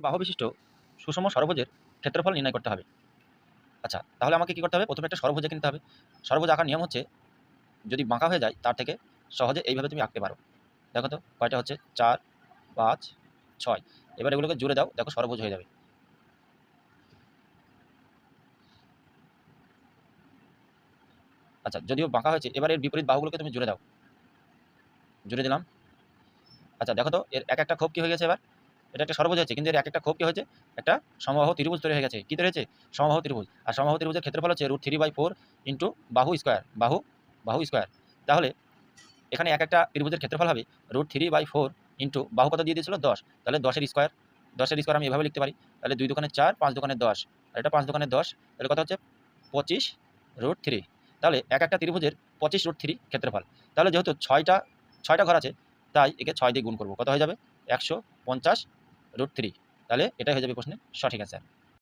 বাহু বিশিষ্ট সুষম ষড়ভুজের ক্ষেত্রফল নির্ণয় করতে হবে। আচ্ছা তাহলে আমাকে কি করতে হবে? প্রথমে একটা ষড়ভুজে কিনতে হবে। ষড়ভুজ আঁকার নিয়ম হচ্ছে, যদি বাঁকা হয়ে যায়, তার থেকে সহজে এইভাবে তুমি আঁকতে পারো। দেখো তো, কয়টা হচ্ছে? চার, পাঁচ, ছয়। এবার এগুলোকে জুড়ে দাও, দেখো ষড়ভুজ হয়ে যাবে। আচ্ছা যদিও বাঁকা হয়েছে, এবার এর বিপরীত বাহুগুলোকে তুমি জুড়ে দাও। জুড়ে দিলাম। আচ্ছা দেখো তো, এর এক একটা ক্ষোভ কি হয়ে গেছে এবার? এটা একটা সর্বজ হয়েছে, কিন্তু এর এক একটা ক্ষোভ কি হয়েছে একটা সমবাহু ত্রিভুজ তৈরি হয়ে গেছে। কী তৈরি হয়েছে? সমবাহু ত্রিভুজ। আর সমবাহু ত্রিভুজের ক্ষেত্রফল হচ্ছে root three by four into বাহু স্কোয়ার বাহু বাহু স্কোয়ার তাহলে এখানে এক একটা ত্রিভুজের ক্ষেত্রফল হবে root three by four into বাহু কত দিয়ে দিয়েছিল? দশ। তাহলে দশের স্কোয়ার দশের স্কোয়ার আমি এভাবে লিখতে পারি। তাহলে দুই দোকানে চার, পাঁচ দোকানে দশ। আর এটা পাঁচ দোকানে দশ, তাহলে কথা হচ্ছে? পঁচিশ রুট থ্রি তাহলে এক একটা ত্রিভুজের পঁচিশ রুট থ্রি ক্ষেত্রফল। তাহলে যেহেতু ছয়টা ছয়টা ঘর আছে, তাই একে ছয় দিয়ে গুণ করব। কত হয়ে যাবে? একশো পঞ্চাশ রুট থ্রি তাহলে এটাই হয়ে যাবে প্রশ্নের সঠিক অ্যান্সার